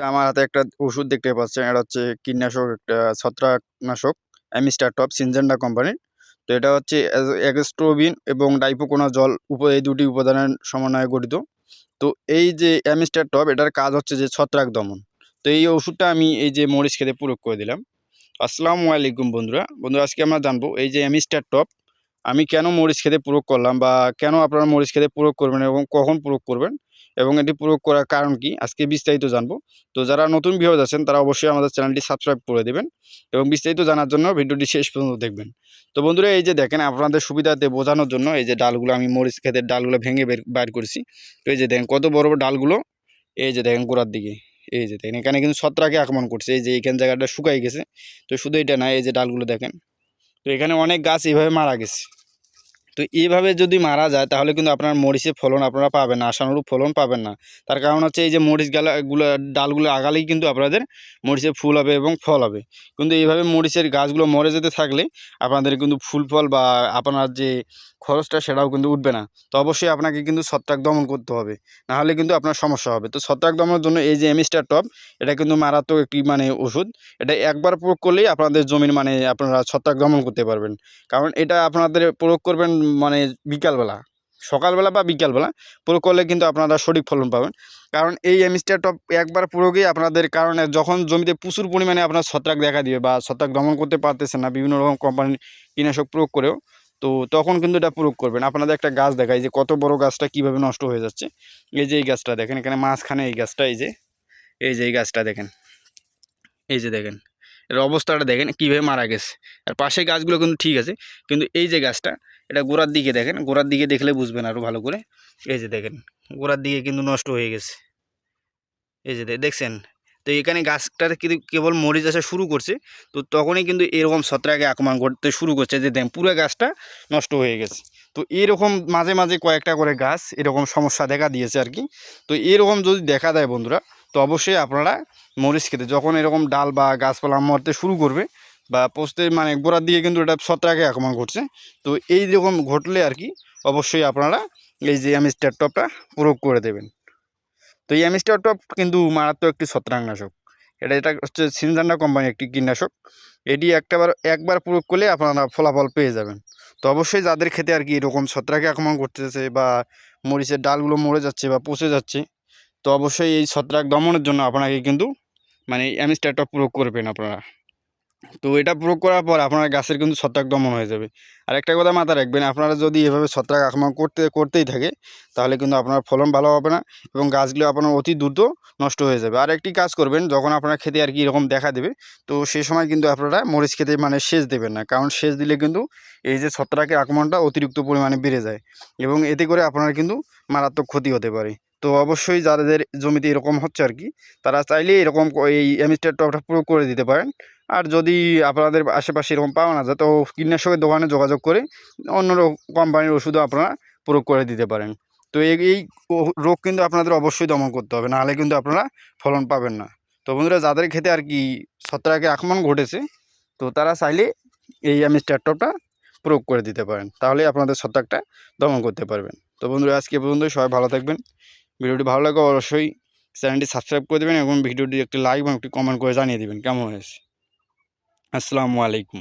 আমার হাতে একটা ওষুধ দেখতে পাচ্ছেন, এটা হচ্ছে কীটনাশক, একটা ছত্রাকনাশক, অ্যামিস্টার টপ, সিনজেন্ডা কোম্পানির। তো এটা হচ্ছে এক্সট্রোবিন এবং ডাইপোকোনা জল উপ, এই দুটি উপাদানের সমন্বয়ে গঠিত। তো এই যে অ্যামিস্টার টপ, এটার কাজ হচ্ছে যে ছত্রাক দমন। তো এই ওষুধটা আমি এই যে মরিচ খেতে প্রয়োগ করে দিলাম। আসসালামু আলাইকুম বন্ধুরা। বন্ধুরা, আজকে আমরা জানব এই যে অ্যামিস্টার টপ, আমি কেন মরিচ খেতে প্রয়োগ করলাম বা কেন আপনারা মরিচ খেতে প্রয়োগ করবেন এবং কখন প্রয়োগ করবেন? এবং এটি প্রয়োগ করার কারণ কি? আজকে বিস্তারিত জানব। তো যারা নতুন ভিউয়ার্স আছেন, তারা অবশ্যই আমাদের চ্যানেলটি সাবস্ক্রাইব করে দেবেন এবং বিস্তারিত জানার জন্য ভিডিওটি শেষ পর্যন্ত দেখবেন। তো বন্ধুরা, এই যে দেখেন, আপনাদের সুবিধাতে বোঝানোর জন্য এই যে ডালগুলো, আমি মরিচ খেতের ডালগুলো ভেঙে বের বাইর করেছি। তো এই যে দেখেন, কত বড় বড় ডালগুলো, এই যে দেখেন গোড়ার দিকে, এই যে দেখেন, এখানে কিন্তু ছত্রাকে আক্রমণ করছে। এই যে এইখান জায়গাটা শুকাই গেছে, তো শুধু এটা না, এই যে ডালগুলো দেখেন, তো এখানে অনেক গাছ এইভাবে মারা গেছে। তো এইভাবে যদি মারা যায়, তাহলে কিন্তু আপনার মরিচের ফলন আপনারা পাবেন না, আশানুরূপ ফলন পাবেন না। তার কারণ হচ্ছে এই যে মরিচ গালাগুলো ডালগুলো আগালেই কিন্তু আপনাদের মরিচের ফুল হবে এবং ফল হবে। কিন্তু এইভাবে মরিচের গাছগুলো মরে যেতে থাকলে আপনাদের কিন্তু ফুল ফল বা আপনার যে খরচটা সেটাও কিন্তু উঠবে না। তো অবশ্যই আপনাকে কিন্তু ছত্রাক দমন করতে হবে নাহলে কিন্তু আপনার সমস্যা হবে। তো ছত্রাক দমনের জন্য এই যে এমিস্টার টপ এটা কিন্তু মারাত্মক একটি মানে ওষুধ। এটা একবার প্রয়োগ করলেই আপনাদের জমির মানে আপনারা ছত্রাক দমন করতে পারবেন। কারণ এটা আপনাদের প্রয়োগ করবেন মানে বিকালবেলা, সকালবেলা বা বিকালবেলা প্রয়োগ করলে কিন্তু আপনারা সঠিক ফলন পাবেন। কারণ এই এমিস্টার টপ একবার প্রয়োগেই আপনাদের কারণে যখন জমিতে প্রচুর পরিমাণে আপনার ছত্রাক দেখা দিবে বা ছত্রাক দমন করতে পারতেছেন না, বিভিন্ন রকম কোম্পানির কীটনাশক প্রয়োগ করেও, তো তখন কিন্তু এটা প্রয়োগ করবেন। আপনাদের একটা গাছ দেখায় যে কত বড় গাছটা কীভাবে নষ্ট হয়ে যাচ্ছে। এই যে এই গাছটা দেখেন, এখানে মাঝখানে এই গাছটা, এই যে এই যে এই গাছটা দেখেন, এই যে দেখেন, এর অবস্থাটা দেখেন, কীভাবে মারা গেছে। আর পাশে গাছগুলো কিন্তু ঠিক আছে, কিন্তু এই যে গাছটা এটা গোড়ার দিকে দেখেন, গোড়ার দিকে দেখলে বুঝবেন আরও ভালো করে। এই যে দেখেন, গোড়ার দিকে কিন্তু নষ্ট হয়ে গেছে। এই যে দেখছেন? তো এখানে গাছটাতে কিন্তু কেবল মরিচ আসা শুরু করছে, তো তখনই কিন্তু এরকম ছত্রাকে আক্রমণ করতে শুরু করছে যে দেখেন, পুরো গাছটা নষ্ট হয়ে গেছে। তো এরকম মাঝে মাঝে কয়েকটা করে গাছ এরকম সমস্যা দেখা দিয়েছে আর কি। তো এরকম যদি দেখা দেয় বন্ধুরা, তো অবশ্যই আপনারা মরিচ খেতে, যখন এরকম ডাল বা গাছপালা মরতে শুরু করবে বা পোস্তে মানে গোড়ার দিকে কিন্তু এটা ছত্রাকে আক্রমণ করছে তো এই রকম ঘটলে আর কি অবশ্যই আপনারা এই যে অ্যামিস্টার টপটা প্রয়োগ করে দেবেন। তো এই অ্যামিস্টার টপ কিন্তু মারাত্মক একটি ছত্রাকনাশক। এটা এটা হচ্ছে সিনজান্ডা কোম্পানি একটি কীটনাশক। এটি একটাবার, একবার প্রয়োগ করলে আপনারা ফলাফল পেয়ে যাবেন। তো অবশ্যই যাদের খেতে আর কি এরকম ছত্রাকে আক্রমণ করতেছে বা মরিচের ডালগুলো মরে যাচ্ছে বা পচে যাচ্ছে, তো অবশ্যই এই ছত্রাক দমনের জন্য আপনাকে কিন্তু মানে অ্যামিস্টার টপ প্রয়োগ করবেন আপনারা। তো এটা প্রয়োগ করার পর আপনার গাছের কিন্তু ছত্রাক দমন হয়ে যাবে। আর একটা কথা মাথা রাখবেন, আপনারা যদি এভাবে ছত্রাক আক্রমণ করতে, করতেই থাকে, তাহলে কিন্তু আপনার ফলন ভালো হবে না এবং গাছগুলো আপনার অতি দ্রুত নষ্ট হয়ে যাবে। আর একটি কাজ করবেন, যখন আপনার খেতে আর কি এরকম দেখা দেবে, তো সেই সময় কিন্তু আপনারা মরিচ খেতে মানে সেচ দেবেন না। কারণ সেচ দিলে কিন্তু এই যে ছত্রাকের আক্রমণটা অতিরিক্ত পরিমাণে বেড়ে যায় এবং এতে করে আপনার কিন্তু মারাত্মক ক্ষতি হতে পারে। তো অবশ্যই যাদের জমিতে এরকম হচ্ছে আর কি, তারা চাইলে এরকম এই অ্যামিস্টার টপটা প্রয়োগ করে দিতে পারেন। আর যদি আপনাদের আশেপাশে এরকম পাওয়া না যায়, তো কীটনাশকের দোকানে যোগাযোগ করে অন্য কোম্পানির ওষুধও আপনারা প্রয়োগ করে দিতে পারেন। তো এই রোগ কিন্তু আপনাদের অবশ্যই দমন করতে হবে, নাহলে কিন্তু আপনারা ফলন পাবেন না। তো বন্ধুরা, যাদের খেতে আর কি ছত্রাকে আক্রমণ ঘটেছে, তো তারা চাইলে এই আমি টপটা প্রয়োগ করে দিতে পারেন তাহলে আপনাদের ছত্রাকটা দমন করতে পারবেন। তো বন্ধুরা, আজকে পর্যন্ত সবাই ভালো থাকবেন। ভিডিওটি ভালো লাগলে অবশ্যই চ্যানেলটি সাবস্ক্রাইব করে দেবেন এবং ভিডিওটি একটি লাইক এবং একটি কমেন্ট করে জানিয়ে দেবেন, কেমন হয়েছে? আসসালামু আলাইকুম।